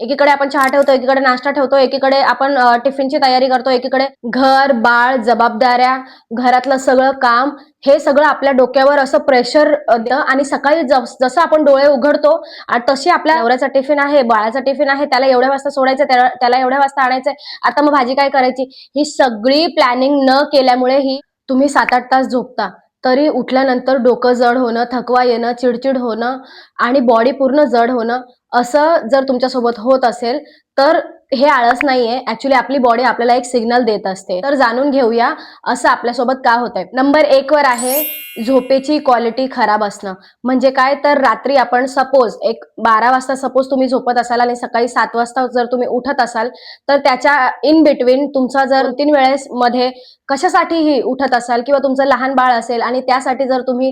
एकीकडे आपण चहा ठेवतो एकीकडे नाश्ता ठेवतो एकीकडे आपण टिफिनची तयारी करतो एकीकडे घर बाळ जबाबदाऱ्या घरातलं सगळं काम हे सगळं आपल्या डोक्यावर असं प्रेशर आणि सकाळी जसं आपण डोळे उघडतो तशी आपल्या नवऱ्याचा टिफिन आहे बाळाचा टिफिन आहे त्याला एवढ्या वाजता सोडायचं त्याला त्याला एवढ्या वाजता आणायचंय आता मग भाजी काय करायची? ही सगळी प्लॅनिंग न केल्यामुळे ही तुम्ही सात आठ तास झोपता. तरी उठल्यानंतर डोकं जड होणं थकवा येणं चिडचिड होणं आणि बॉडी पूर्ण जड होणं असं जर तुमच्यासोबत होत असेल तर हे आळस नाहीये. ऍक्च्युली आपली बॉडी आपल्याला एक सिग्नल देत असते. तर जाणून घेऊया असं आपल्यासोबत का होत आहे नंबर एक वर आहे झोपेची क्वालिटी खराब असणं. म्हणजे काय? तर रात्री आपण सपोज एक बारा वाजता सपोज तुम्ही झोपत असाल आणि सकाळी सात वाजता जर तुम्ही उठत असाल तर त्याच्या इन बिटवीन तुमचा जर तीन वेळेस मध्ये कशासाठीही उठत असाल किंवा तुमचं लहान बाळ असेल आणि त्यासाठी जर तुम्ही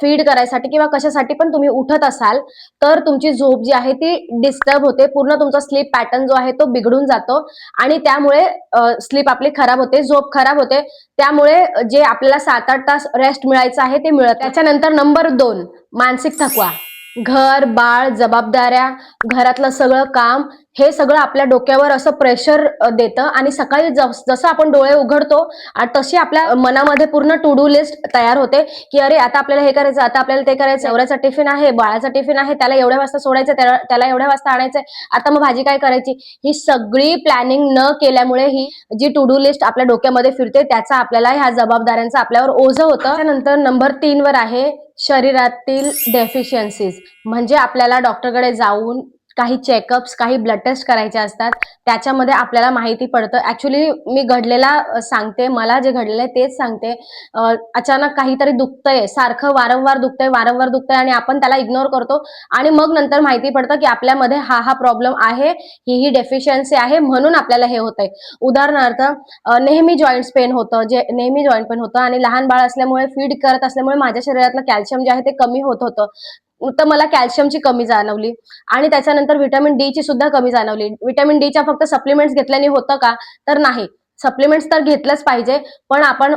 फीड करायसाठी किंवा कशासाठी पण तुम्ही उठत असाल तर तुमची झोप जी आहे ती डिस्टर्ब होते. पूर्ण तुमचा स्लीप पॅटर्न जो आहे तो बिघडून जातो. आणि त्यामुळे स्लीप आपली खराब होते झोप खराब होते. त्यामुळे जे आपल्याला सात आठ तास रेस्ट मिळायचं आहे ते मिळत त्याच्यानंतर नंबर दोन मानसिक थकवा. घर बाळ जबाबदाऱ्या घरातलं सगळं काम हे सगळं आपल्या डोक्यावर असं प्रेशर देतं आणि सकाळी जस- आपण डोळे उघडतो तशी आपल्या मनामध्ये पूर्ण टू डू लिस्ट तयार होते की अरे आता आपल्याला हे करायचं आता आपल्याला ते करायचं नवऱ्याचा टिफिन आहे बाळाचा टिफिन आहे त्याला एवढ्या वाजता सोडायचं त्याला एवढ्या वाजता आणायचंय आता मग भाजी काय करायची? ही सगळी प्लॅनिंग न केल्यामुळे ही जी टू डू लिस्ट आपल्या डोक्यामध्ये फिरते त्याचा आपल्याला ह्या जबाबदाऱ्यांचं आपल्यावर ओझं होतं. त्यानंतर नंबर तीन वर आहे शरीरातील डेफिशियन्सीज म्हणजे आपल्याला डॉक्टरकडे जाऊन काही चेकअप्स काही ब्लड टेस्ट करायचे असतात त्याच्यामध्ये आपल्याला माहिती पडतं. ऍक्च्युली मी घडलेला सांगते मला जे घडलेलं आहे तेच सांगते. अचानक काहीतरी दुखतंय सारखं वारंवार दुखतंय वारंवार दुखतंय आणि आपण त्याला इग्नोर करतो आणि मग नंतर माहिती पडतं की आपल्यामध्ये हा हा प्रॉब्लेम आहे ही ही डेफिशियन्सी आहे म्हणून आपल्याला हे होतंय. उदाहरणार्थ नेहमी जॉईंट्स पेन होतं जे नेहमी जॉईंट पेन होतं आणि लहान बाळ असल्यामुळे फीड करत असल्यामुळे माझ्या शरीरातलं कॅल्शियम जे आहे ते कमी होत होतं. तर मला कॅल्शियमची कमी जाणवली. आणि त्याच्यानंतर व्हिटॅमिन डी ची सुद्धा कमी जाणवली. व्हिटॅमिन डीच्या फक्त सप्लिमेंट्स घेतल्याने होतं का? तर नाही. सप्लिमेंट्स तर घेतलंच पाहिजे पण आपण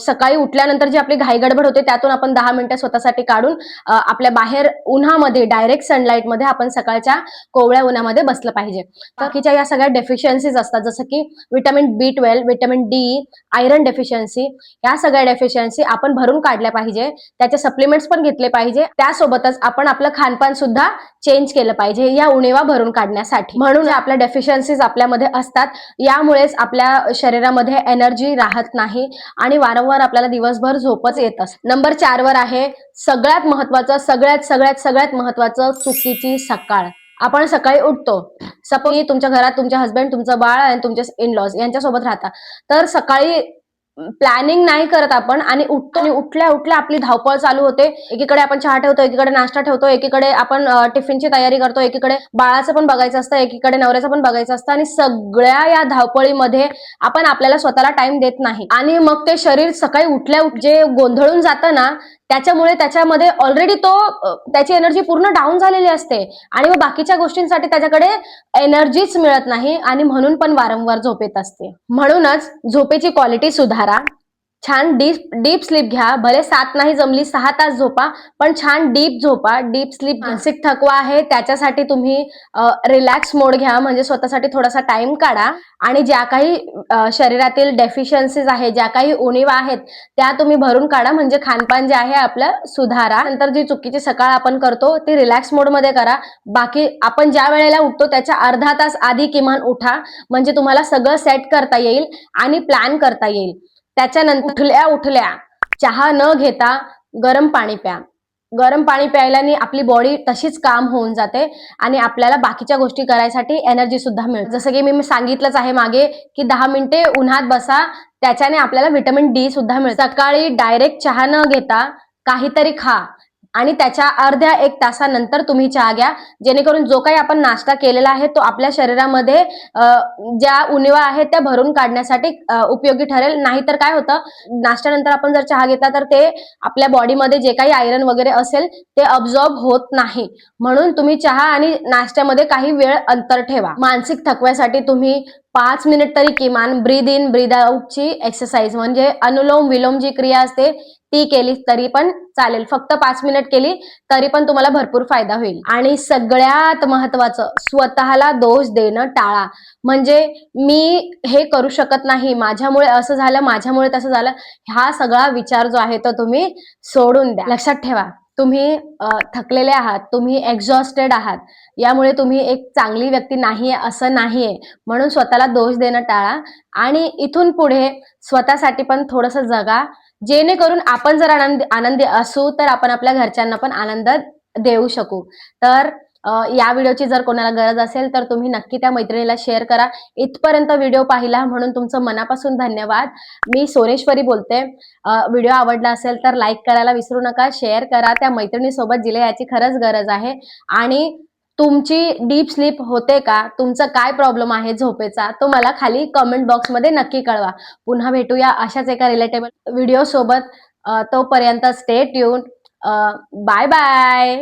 सकाळी उठल्यानंतर जी आपली घाई गडबड होते त्यातून आपण दहा मिनिटं स्वतःसाठी काढून आपल्या बाहेर उन्हामध्ये डायरेक्ट सनलाईटमध्ये आपण सकाळच्या कोवळ्या उन्हामध्ये बसलं पाहिजे. बाकीच्या या सगळ्या डेफिशियन्सीज असतात जसं की vitamin B twelve vitamin D iron deficiency या सगळ्या डेफिशियन्सी आपण भरून काढल्या पाहिजे त्याचे सप्लिमेंट्स पण घेतले पाहिजे त्यासोबतच आपण आपलं खानपान सुद्धा चेंज केलं पाहिजे या उणेवा भरून काढण्यासाठी. म्हणून आपल्या डेफिशियन्सीज आपल्यामध्ये असतात यामुळेच आपल्या शरीरामध्ये एनर्जी राहत नाही आणि वारंवार आपल्याला दिवसभर झोपच येत असते नंबर चार वर आहे सगळ्यात महत्वाचं सगळ्यात सगळ्यात सगळ्यात महत्वाचं चुकीची सकाळ. आपण सकाळी उठतो. सपोज तुमच्या घरात तुमच्या हस्बंड तुमचं बाळ आणि तुमचे इनलॉज यांच्यासोबत राहता. तर सकाळी प्लॅनिंग नाही करत आपण आणि उठतो आणि उठल्या उठल्या आपली धावपळ चालू होते. एकीकडे आपण चहा ठेवतो एकीकडे नाश्ता ठेवतो एकीकडे आपण टिफिनची तयारी करतो एकीकडे बाळाचं पण बघायचं असतं एकीकडे नवऱ्याचं पण बघायचं असतं आणि सगळ्या या धावपळीमध्ये आपण आपल्याला स्वतःला टाइम देत नाही. आणि मग ते शरीर सकाळी उठल्या उठ जे गोंधळून जातं ना त्याच्यामुळे त्याच्यामध्ये ऑलरेडी तो त्याची एनर्जी पूर्ण डाऊन झालेली असते. आणि मग बाकीच्या गोष्टींसाठी त्याच्याकडे एनर्जीच मिळत नाही आणि म्हणून पण वारंवार झोप येत असते. म्हणूनच झोपेची क्वालिटी सुधारा. छान डीप डीप स्लीप घ्या. भले सात नाही जमली सहा तास झोपा पण छान डीप झोपा. डीप स्लीप मानसिक थकवा आहे त्याच्यासाठी तुम्ही रिलॅक्स मोड घ्या. म्हणजे स्वतःसाठी थोडासा टाइम काढा. आणि ज्या काही शरीरातील डेफिशियन्सीज आहे ज्या काही उणीवा आहेत त्या तुम्ही भरून काढा. म्हणजे खानपान जे आहे आपलं सुधारा. नंतर जी चुकीची सकाळ आपण करतो ती रिलॅक्स मोडमध्ये करा. बाकी आपण ज्या वेळेला उठतो त्याच्या अर्धा तास आधी किमान उठा. म्हणजे तुम्हाला सगळं सेट करता येईल आणि प्लॅन करता येईल. त्याच्यानंतर उठल्या उठल्या चहा न घेता गरम पाणी प्या. गरम पाणी प्यायल्याने आपली बॉडी तशीच काम होऊन जाते आणि आपल्याला बाकीच्या गोष्टी करायसाठी एनर्जी सुद्धा मिळते. जसं की मी सांगितलंच आहे मागे की दहा मिनिटे उन्हात बसा त्याच्याने आपल्याला व्हिटॅमिन डी सुद्धा मिळते. सकाळी डायरेक्ट चहा न घेता काहीतरी खा. आणि त्याच्या अर्ध्या एक तासानंतर तुम्ही चहा घ्या. जेणेकरून जो काही आपण नाश्ता केलेला आहे तो आपल्या शरीरामध्ये ज्या उणीवा आहेत त्या भरून काढण्यासाठी उपयोगी ठरेल. नाहीतर काय होतं नाश्त्यानंतर आपण जर चहा घेतला तर ते आपल्या बॉडीमध्ये जे काही आयरन वगैरे असेल ते अब्झॉर्ब होत नाही. म्हणून तुम्ही चहा आणि नाश्त्यामध्ये काही वेळ अंतर ठेवा. मानसिक थकव्यासाठी तुम्ही पाच मिनिट तरी किमान ब्रीद इन ब्रीद आउटची एक्सरसाइज म्हणजे अनुलोम विलोम जी क्रिया असते ती केली तरी पण चालेल. फक्त पाच मिनिट केली तरी पण तुम्हाला भरपूर फायदा होईल. आणि सगळ्यात महत्वाचं स्वतःला दोष देणं टाळा. म्हणजे मी हे करू शकत नाही. माझ्यामुळे असं झालं माझ्यामुळे तसं झालं हा सगळा विचार जो आहे तो तुम्ही सोडून द्या. लक्षात ठेवा तुम्ही थकलेले आहात तुम्ही एक्झॉस्टेड आहात. यामुळे तुम्ही एक चांगली व्यक्ती नाहीये असं नाहीये. म्हणून स्वतःला दोष देणं टाळा. आणि इथून पुढे स्वतःसाठी पण थोडस जगा. जेणेकरून आपण जर आनंद आनंदी असू तर आपण आपल्या घरच्यांना पण आनंद देऊ शकू. तर या व्हिडिओची जर कोणाला गरज असेल तर तुम्ही नक्की त्या मैत्रिणीला शेअर करा. इथपर्यंत व्हिडिओ पाहिला म्हणून तुमचं मनापासून धन्यवाद. मी सोनेश्वरी बोलते. व्हिडिओ आवडला असेल तर लाईक करायला विसरू नका. शेअर करा. त्या मैत्रिणीसोबत जिला याची खरंच गरज आहे. आणि तुमची डीप स्लीप होते का? तुमचा काय प्रॉब्लेम आहे झोपेचा? तो मला खाली कमेंट बॉक्समध्ये नक्की कळवा. पुन्हा भेटूया अशाच एका रिलेटेबल व्हिडिओ सोबत. तोपर्यंत स्टे ट्यून बाय बाय